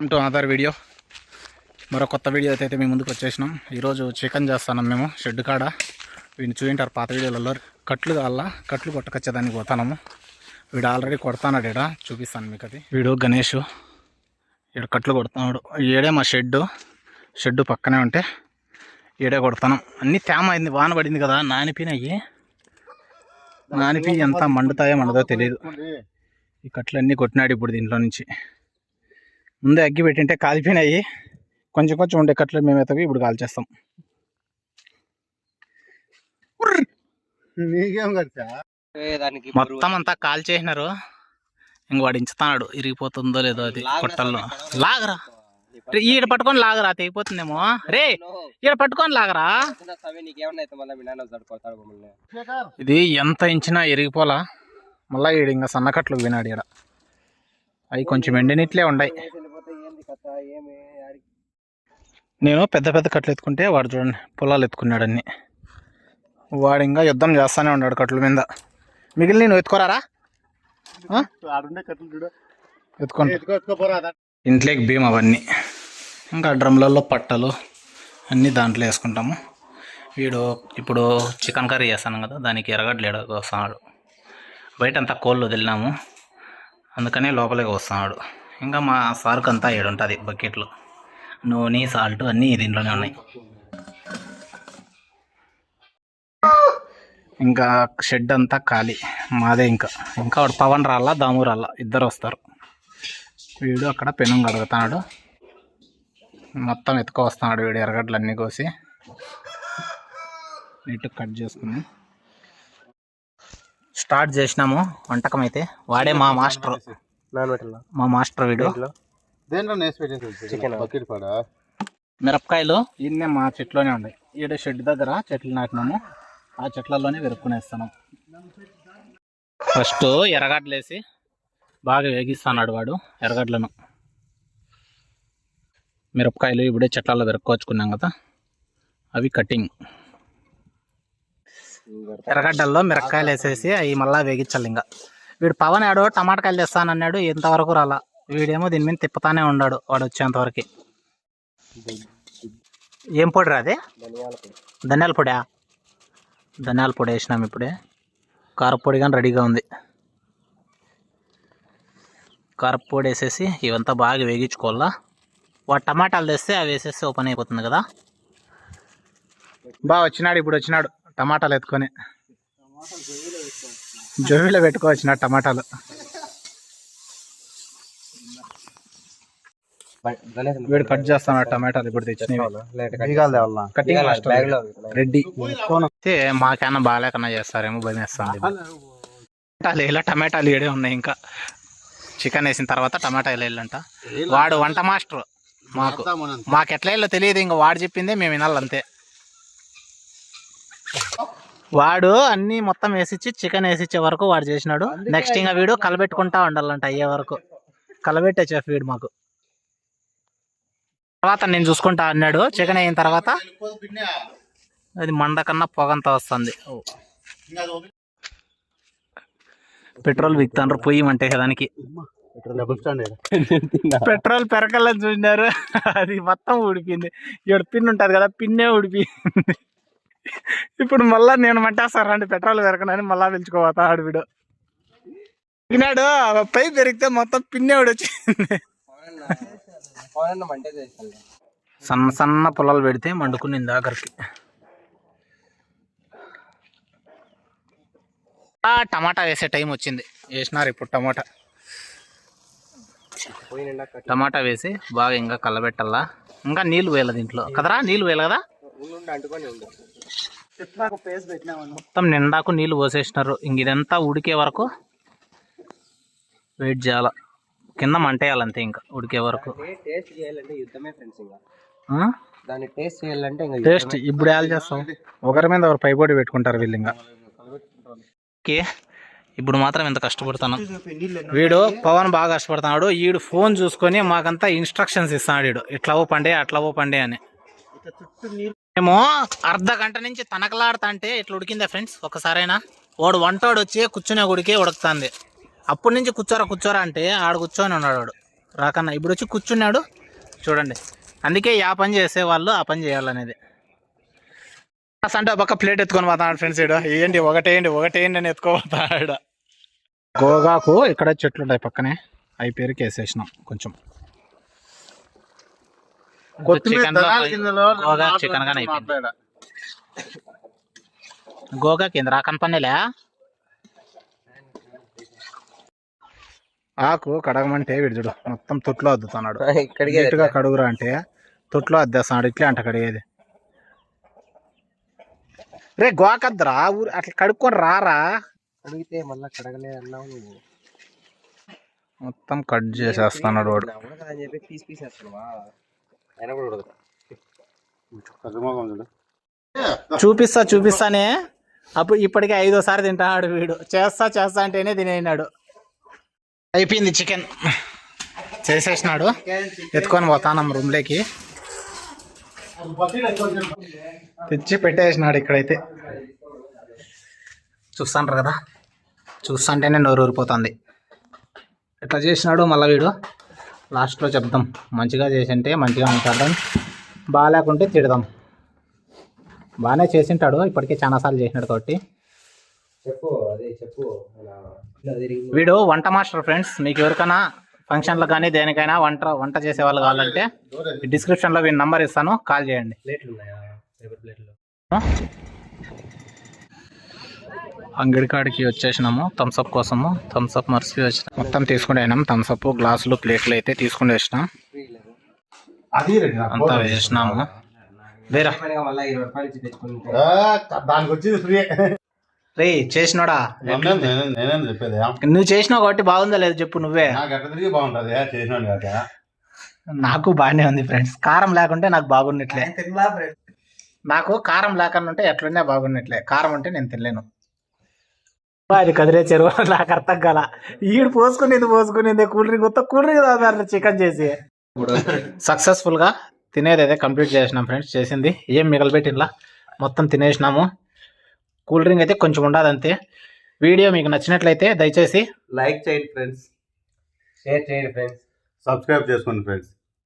Welcome to other video మరో కొత్త video అయితే మేము ముందుకు వచ్చేసినాం. ఈరోజు చికెన్ చేస్తాను మేము షెడ్ కాడ. వీడిని చూయింటారు పాత వీడియోలలో కట్లు కాళ్ళ కట్లు కొట్టకొచ్చేదానికి పోతాము వీడు ఆల్రెడీ కొడతాడు ఇక్కడ చూపిస్తాను మీకు అది. వీడు గణేష్. ఈడ కట్లు కొడుతున్నాడు. ఈడే మా షెడ్డు షెడ్డు పక్కనే ఉంటే ఈడే కొడతాను అన్నీ తేమ అయింది వాన పడింది కదా. నానిపినాయి నానిపి ఎంత మండుతాయో మండదో తెలియదు. ఈ కట్లు అన్నీ కొట్టినాడు ఇప్పుడు దీంట్లో నుంచి. ముందే అగ్గి పెట్టింటే కాలిపోయినాయి. కొంచెం కొంచెం ఉండే కట్లు మేమైతే ఇప్పుడు కాల్చేస్తాం. నీకేం ఖర్చా దానికి మొత్తం అంతా కాల్చేసినారు. ఇంక వాడు ఇంచుతాడు ఇరిగిపోతుందో లేదో అది కొట్టల్లో లాగరా? ఈడ పట్టుకొని లాగరా? తెగిపోతుందేమో. రే ఈడ పట్టుకొని లాగరా? ఇది ఎంత ఇంచినా ఇరిగిపోలా? మళ్ళా ఈడ ఇంకా సన్నకట్లు వినాడు ఈడ. అవి కొంచెం ఎండినిట్లే ఉన్నాయి కథ ఏమి ఆడికి నేను పెద్ద పెద్ద కట్లు ఎత్తుకుంటే వాడు చూడండి పొలాలు ఎత్తుకున్నాడు అన్ని వాడు ఇంకా యుద్ధం చేస్తానే ఉన్నాడు కట్ల మీద. మిగిలిన నువ్వు ఎత్తుకోరారా? ఆ? ఆడుండే కట్టలు చూడు. ఎత్తుకోండి. ఎత్తుకో ఎత్తుకోపోరా ఇంట్లోకి భీమ్ అవన్నీ. ఇంకా డ్రమ్లలో పట్టలు అన్నీ దాంట్లో వేసుకుంటాము. వీడు ఇప్పుడు చికెన్ కర్రీ చేస్తాను కదా దానికి ఎరగడ్లు ఎడగ వస్తున్నాడు బయట అంతా కోళ్ళు వదిలినాము. అందుకనే లోపలికి వస్తున్నాడు ఇంకా మా సార్కు అంతా ఏడుంటుంది బకెట్లు. నూనె సాల్ట్ అన్నీ దీంట్లోనే ఉన్నాయి. ఇంకా షెడ్ అంతా ఖాళీ. మాదే ఇంకా. ఇంకా వాడు పవన్ రాళ్ళ దాము రాళ్ళ ఇద్దరు వస్తారు. వీడు అక్కడ పెనం కడుగుతున్నాడు మొత్తం ఎత్తుకో వస్తున్నాడు వీడు ఎర్రగడ్డలు అన్నీ కోసి. నీట్గా కట్ చేసుకుని. స్టార్ట్ చేసినాము. వంటకం అయితే. వాడే మా మాస్టర్. నానబెట్టాల మా మాస్టర్ వీడు. చికెన్ బకెట్ పాడా? మిరపకాయలు ఇన్నే మా చెట్లోనే ఉన్నాయి ఈడ షెడ్ దగ్గర చెట్లు నాటినాము. ఆ చెట్లలోనే వెరుక్కునేస్తున్నాం ఫస్ట్ ఎర్రగడ్డలు వేసి బాగా వేగిస్తున్నాడు వాడు ఎర్రగడ్డలను. మిరపకాయలు ఇప్పుడే చెట్లలో వెరుక్కోచుకున్నాం కదా అవి కటింగ్. ఎర్రగడ్డల్లో మిరపకాయలు వేసేసి అవి మళ్ళా వేగించాలి ఇంకా. వీడు పవన్ ఆడో టమాటకాయలు తెస్తానన్నాడు ఇంతవరకు రాలా. వీడేమో దీని మీద తిప్పుతానే ఉన్నాడు వాడు వచ్చేంతవరకు ఏం పొడి రా అదే? ధనియాల పొడి ధనియాల పొడా ధనియాల పొడి వేసినాం ఇప్పుడే. కారపొడి కానీ రెడీగా ఉంది. కారపొడి వేసేసి ఇవంతా బాగా వేగించుకోవాలా? వాడు టమాటాలు తెస్తే అవి వేసేస్తే ఓపెన్ అయిపోతుంది కదా? బాగా వచ్చినాడు ఇప్పుడు వచ్చినాడు. టమాటాలు ఎత్తుకొని. జోబీలో పెట్టుకో వచ్చినాడు టమాటాలు. వీడు కట్ చేస్తున్నాడు టమాటాలు ఇప్పుడు తెచ్చినవి. రెడ్డి. అయితే మాకన్నా బాగాలేకన్నా చేస్తారేమో భయం వేస్తుంది. టమాటాలు ఇలా టమాటాలు ఏడే ఉన్నాయి ఇంకా. చికెన్ వేసిన తర్వాత టమాటాలు వేయాలంట. వాడు వంట మాస్టర్ మాకు. మాకు ఎట్లా తెలియదు ఇంకా వాడు చెప్పిందే మేము వినాలి అంతే వాడు అన్ని మొత్తం వేసిచ్చి చికెన్ వేసిచ్చే వరకు వాడు చేసినాడు. నెక్స్ట్ ఇంకా వీడు కలబెట్టుకుంటా ఉండాలంట అయ్యే వరకు. కలబెట్టే చెఫ్ వీడు మాకు. తర్వాత నేను చూసుకుంటా అన్నాడు. చికెన్ అయిన తర్వాత అది మండ కన్నా పొగంతా వస్తుంది. పెట్రోల్ బిక్తాండ్రు పొయ్యి అంటే దానికి. పెట్రోల్ పెరకల్లని చూసినారు. అది మొత్తం ఊడిపోయింది ఇక్కడ పిన్ ఉంటుంది కదా పిన్నే ఊడిపోయింది ఇప్పుడు మళ్ళా నేను మంటేస్తారండి పెట్రోల్ పెరకనని మళ్ళా పిలుచుకోపోతా ఆడు వీడు. వినాడు పై పెరిగితే మొత్తం పిన్నే ఊడొచ్చింది పవన్ మంటే చేస్తాను సన్న సన్న పొలాలు పెడితే మండుకునింది ఆఖరికి. ఆ, టమాటా వేసే టైం వచ్చింది. వేసినారు ఇప్పుడు టమాటా. పోయి నిండా కట్టి టమాటా వేసి బాగా ఇంకా కలబెట్టాలా. ఇంకా నీళ్ళు వేయాలి దీంట్లో. కదరా నీళ్ళు వేయాలి కదా? మొత్తం నిండాకు నీళ్ళు పోసేసినారు. ఇంక ఇదంతా ఉడికే వరకు వెయిట్ చేయాల. కింద మంటేయాలి అంతే ఇంకా ఉడికే వరకు. టేస్ట్ చేయాలంటే యుద్ధమే ఫ్రెండ్స్ ఇంకా. ఆ? దాన్ని టేస్ట్ చేయాలంటే ఇంకా టేస్ట్ ఇప్పుడు ఎలా చేస్తాం. ఒకరి మీద ఒకరు పైపోటీ పెట్టుకుంటారు వీళ్ళు ఇంకా. ఓకే. ఇప్పుడు మాత్రం ఎంత కష్టపడుతున్నాం వీడు పవన్ బాగా కష్టపడుతున్నాడు. వీడు ఫోన్ చూసుకొని మాకంతా ఇన్స్ట్రక్షన్స్ ఇస్తున్నాడు వీడు ఇట్లా ఓ పండే అట్లా ఓ పండే అని. మేము అర్ధ గంట నుంచి తనకలాడుతంటే ఇట్లా ఉడికిందా ఫ్రెండ్స్ ఒకసారైనా. వాడు వంటోడు వచ్చి కూర్చునే గుడికి ఉడుకుతుంది. అప్పటి నుంచి కూర్చోరా కూర్చోరా అంటే ఆడ కూర్చొని ఉన్నాడు వాడు. రాకన్నా ఇప్పుడు వచ్చి కూర్చున్నాడు. చూడండి. అందుకే ఆ పని చేసేవాళ్ళు ఆ పని చేయాలనేది. అంటే ఒక ప్లేట్ ఎత్తుకొని పోతాడు ఫ్రెండ్స్ ఇడు ఏంటి ఒకటేయండి ఒకటేయండి అని ఎత్తుకోపోతాడు గోగాకు ఇక్కడ చెట్లు ఉంటాయి పక్కనే. అవి పేరుకి వేసేసినాం కొంచెం కొత్తిమీర చికెన్లో దళాల కిందలో గోగా చికెన్ గానే అయిపోయింది. గోగా కింద రాకన్ ఆకు కడగమంటే విడుచుడు మొత్తం తొట్లో అద్దుతున్నాడు. ఇక్కడికే నీట్గా కడుగురా అంటే తొట్లో అద్దేస్తున్నాడు ఇట్లే అంట కడిగేది. రే గోకద్దురా ఊరు అట్లా కడుక్కొని రారా? అడిగితే మళ్ళీ కడగలే అన్నావు నువ్వు. మొత్తం కట్ చేసేస్తున్నాడు వాడు. పీస్ పీస్ వేస్తున్నావా చూపిస్తా చూపిస్తానే. అప్పుడు ఇప్పటికే ఐదోసారి తింటాడు వీడు. చేస్తా చేస్తా అంటేనే తినేనాడు అయిపోయింది చికెన్. చేసేసినాడు. ఎత్తుకొని పోతానం రూమ్లోకి తెచ్చి పెట్టేసినాడు ఇక్కడైతే. చూస్తాంటారు కదా? చూస్తుంటేనే నోరు ఊరిపోతుంది ఎట్లా చేసినాడు మళ్ళీ వీడు? లాస్ట్లో చెప్దాం. మంచిగా చేసింటే మంచిగా ఉంటాడు బాగాలేకుంటే తిడదాం. బాగానే చేసింటాడు. ఇప్పటికే చాలాసార్లు చేసినాడు కాబట్టి. చెప్పు అదే చెప్పు. వీడు వంట మాస్టర్ ఫ్రెండ్స్. మీకు ఎవరికైనా ఫంక్షన్లకు కానీ దేనికైనా వంట వంట చేసే వాళ్ళు కావాలంటే డిస్క్రిప్షన్లో వీడి నంబర్ ఇస్తాను. కాల్ చేయండి. ప్లేట్లు ఉన్నాయా? ప్లేట్లు. అంగడి కాడికి వచ్చేసినాము. థమ్స్అప్ కోసము. థమ్స్అప్ మర్చి వచ్చిన. మొత్తం తీసుకుని అయినాం థమ్స్అప్ గ్లాసులు ప్లేట్లు అయితే తీసుకుని నాకు అంతా వేసినాము వేరా మళ్ళీ ఇరవై రూపాయలు ఇచ్చి తెచ్చుకుంటే ఆ, దానికి వచ్చింది ఫ్రీ. రే చేసినోడా? నేనేం నేనేం చెప్పేది. నువ్వు చేసినావు కాబట్టి బాగుందా లేదు చెప్పు నువ్వే. నాకు బాగుంటది? బాగానే ఉంది ఫ్రెండ్స్ కారం లేకుంటే నాకు బాగున్నట్లే. నాకు కారం లేకుండా ఉంటే ఎట్లున్నా బాగున్నట్లే. కారం ఉంటే నేను తినలేను. అది కదిరే చెరువు. నాకు అర్థం కాల. ఈడు పోసుకునేది పోసుకునేది. కూల్ డ్రింక్ మొత్తం కూల్ డ్రింక్ తాగుతారు చికెన్ చేసి. సక్సెస్ఫుల్గా తినేది అయితే కంప్లీట్ చేసినాం ఫ్రెండ్స్ చేసింది. ఏం మిగలబెట్టినలా మొత్తం తినేసినాము. కూల్ డ్రింక్ అయితే కొంచెం ఉండదు అంతే వీడియో మీకు నచ్చినట్లయితే దయచేసి లైక్ చేయండి ఫ్రెండ్స్ షేర్ చేయండి ఫ్రెండ్స్ సబ్స్క్రైబ్ చేసుకోండి ఫ్రెండ్స్